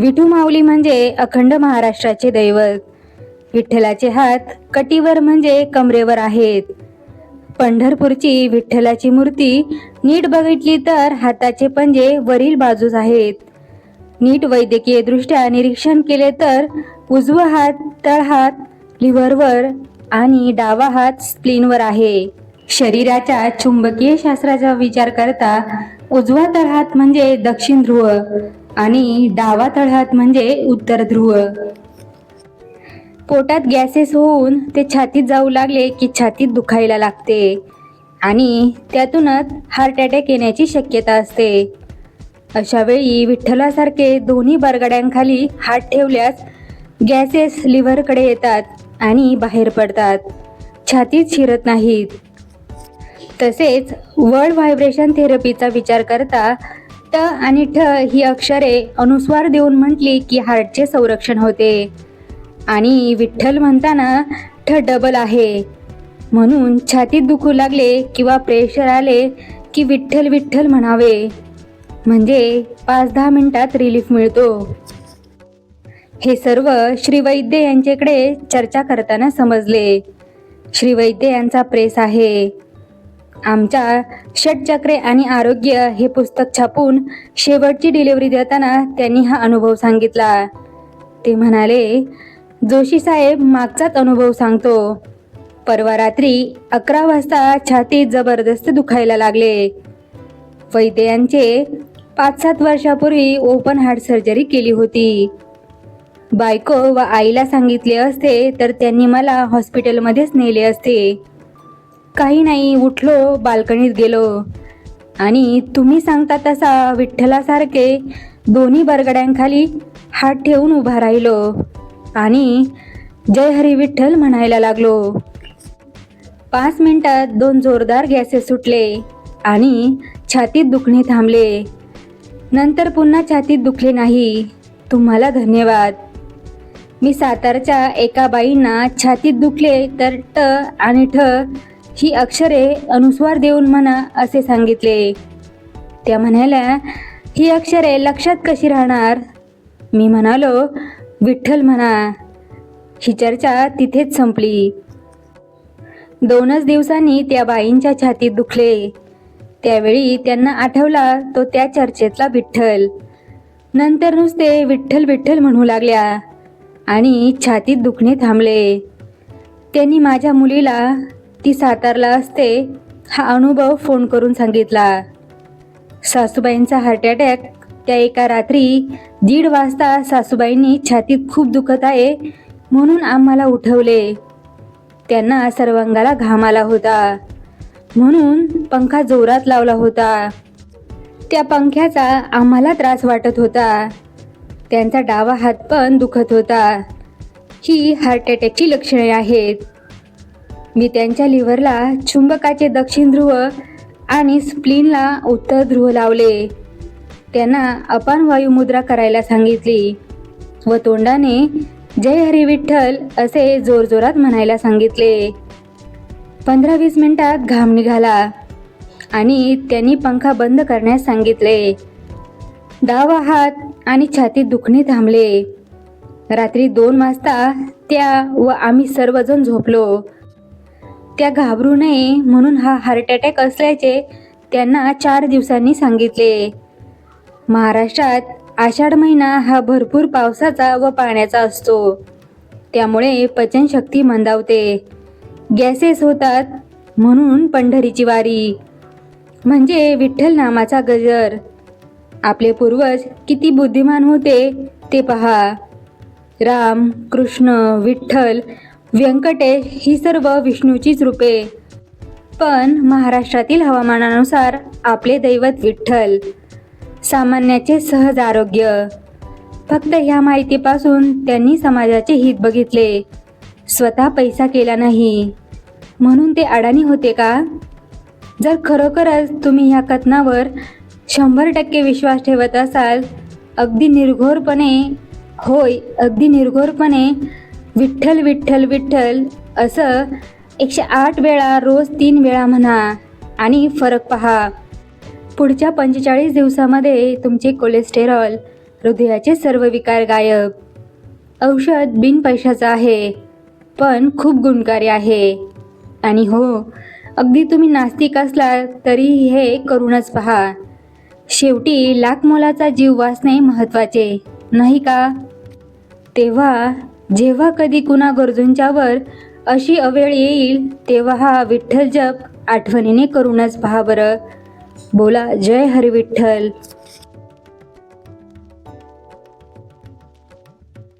विठू माऊली म्हणजे अखंड महाराष्ट्राचे दैवत. विठ्ठलाचे हात कटीवर म्हणजे कमरेवर आहेत. पंढरपूरची विठ्ठलाची मूर्ती नीट बघितली तर हाताचे पंजे वरील बाजूस आहेत. नीट वैद्यकीय दृष्ट्या निरीक्षण केले तर उजवा हात तळहात लिव्हरवर आणि डावा हात स्प्लीनवर आहे. शरीराच्या चुंबकीय शास्त्राचा विचार करता उजवा तळहात म्हणजे दक्षिण ध्रुव. आणि डावा तळहात म्हणजे उत्तर ध्रुव. पोटात गॅसेस होऊन ते छातीत जाऊ लागले की छातीत दुखायला लागते आणि त्यातूनच हार्ट अटॅक येण्याची शक्यता असते. अशा वेळी विठ्ठलासारखे दोन्ही बरगड्यांखाली हात ठेवल्यास गॅसेस लिव्हरकडे येतात आणि बाहेर पडतात. छातीत शिरत नाहीत. तसेच वर्ल्ड व्हायब्रेशन थेरपीचा विचार करता ट आणि ठ ही अक्षरे अनुस्वार देऊन म्हटली की हार्टचे संरक्षण होते. आणि विठ्ठल म्हणताना ठ डबल आहे. म्हणून छातीत दुखू लागले किंवा प्रेशर आले की विठ्ठल विठ्ठल म्हणावे. म्हणजे पाच दहा मिनिटात रिलीफ मिळतो. हे सर्व श्रीवैद्य यांच्याकडे चर्चा करताना समजले. श्रीवैद्य यांचा प्रेस आहे. आमच्या षटचक्रे आणि आरोग्य हे पुस्तक छापून शेवटची डिलिव्हरी देताना त्यांनी हा अनुभव सांगितला. ते म्हणाले जोशी साहेब मागचाच अनुभव सांगतो. परवा रात्री अकरा वाजता छातीत जबरदस्त दुखायला लागले. वैद्य यांचे पाच सात वर्षापूर्वी ओपन हार्ट सर्जरी केली होती. बायको व आईला सांगितले असते तर त्यांनी मला हॉस्पिटलमध्येच नेले असते. काही नाही उठलो बाल्कनीत गेलो. आणि तुम्ही सांगता तसा विठ्ठलासारखे दोन्ही बरगड्यांखाली हात ठेवून उभा राहिलो. आणि जय हरी विठ्ठल म्हणायला लागलो. पाच मिनिटात दोन जोरदार गॅसेस सुटले आणि छातीत दुखणे थांबले. नंतर पुन्हा छातीत दुखले नाही. तुम्हाला धन्यवाद. मी सातारच्या एका बाईंना छातीत दुखले तर ट आणि ठ ही अक्षरे अनुस्वार देऊन म्हणा असे सांगितले. त्या म्हणाल्या ही अक्षरे लक्षात कशी राहणार? मी म्हणालो विठ्ठल म्हणा. ही चर्चा तिथेच संपली. दोनच दिवसांनी त्या बाईंच्या छातीत दुखले. त्यावेळी त्यांना आठवला तो त्या चर्चेतला विठ्ठल. नंतर नुसते विठ्ठल विठ्ठल म्हणू लागल्या आणि छातीत दुखणे थांबले. त्यांनी माझ्या मुलीला ती सातारला असते हा अनुभव फोन करून सांगितला. सासूबाईंचा हार्ट अटॅक त्या एका रात्री दीड वाजता सासूबाईंनी छातीत खूप दुखत आहे म्हणून आम्हाला उठवले. त्यांना सर्वांगाला घाम आला होता म्हणून पंखा जोरात लावला होता. त्या पंख्याचा आम्हाला त्रास वाटत होता. त्यांचा डावा हात पण दुखत होता. ही हार्ट अटॅकची लक्षणे आहेत. मी त्यांच्या लिव्हरला चुंबकाचे दक्षिण ध्रुव आणि स्प्लिनला उत्तर ध्रुव लावले. त्यांना अपान वायुमुद्रा करायला सांगितली व तोंडाने जय हरी विठ्ठल असे जोरजोरात म्हणायला सांगितले. पंधरा वीस मिनिटात घाम निघाला आणि त्यांनी पंखा बंद करण्यास सांगितले. डावा हात आणि छातीत दुखणे थांबले. रात्री दोन वाजता त्या व आम्ही सर्वजण झोपलो. त्या घाबरू नये म्हणून हा हार्ट अटॅक असल्याचे त्यांना चार दिवसांनी सांगितले. महाराष्ट्रात आषाढ महिना हा भरपूर पावसाचा व पाण्याचा असतो. त्यामुळे पचनशक्ती मंदावते. गॅसेस होतात म्हणून पंढरीची वारी. म्हणजे विठ्ठल नामाचा गजर. आपले पूर्वज किती बुद्धिमान होते ते पहा. राम कृष्ण विठ्ठल व्यंकटेश ही सर्व विष्णूचीच रूपे. पण महाराष्ट्रातील हवामानानुसार आपले दैवत विठ्ठल. सामान्याचे सहज आरोग्य. फक्त ह्या माहितीपासून त्यांनी समाजाचे हित बघितले. स्वतः पैसा केला नाही. म्हणून ते अडाणी होते का? जर खरोखरच तुम्ही ह्या कथनावर शंभर टक्के विश्वास ठेवत असाल अगदी निर्घोरपणे होय अगदी निर्घोरपणे विठ्ठल विठ्ठल विठ्ठल असं एकशे आठ वेळा रोज तीन वेळा म्हणा आणि फरक पहा. पुढच्या पंचेचाळीस दिवसामध्ये तुमचे कोलेस्टेरॉल हृदयाचे सर्व विकार गायब. औषध बिन पैशाचं आहे पण खूप गुणकारी आहे. आणि हो अगदी तुम्ही नास्तिक असला तरी हे करूनच पहा. शेवटी लाख मोलाचा जीव वाचणे महत्त्वाचे नाही का? तेव्हा जेव्हा कधी कुणा गरजूंच्यावर अशी अवेळ येईल तेव्हा हा विठ्ठल जप आठवणीने करूनच पहा बरं. बोला जय हरी विठ्ठल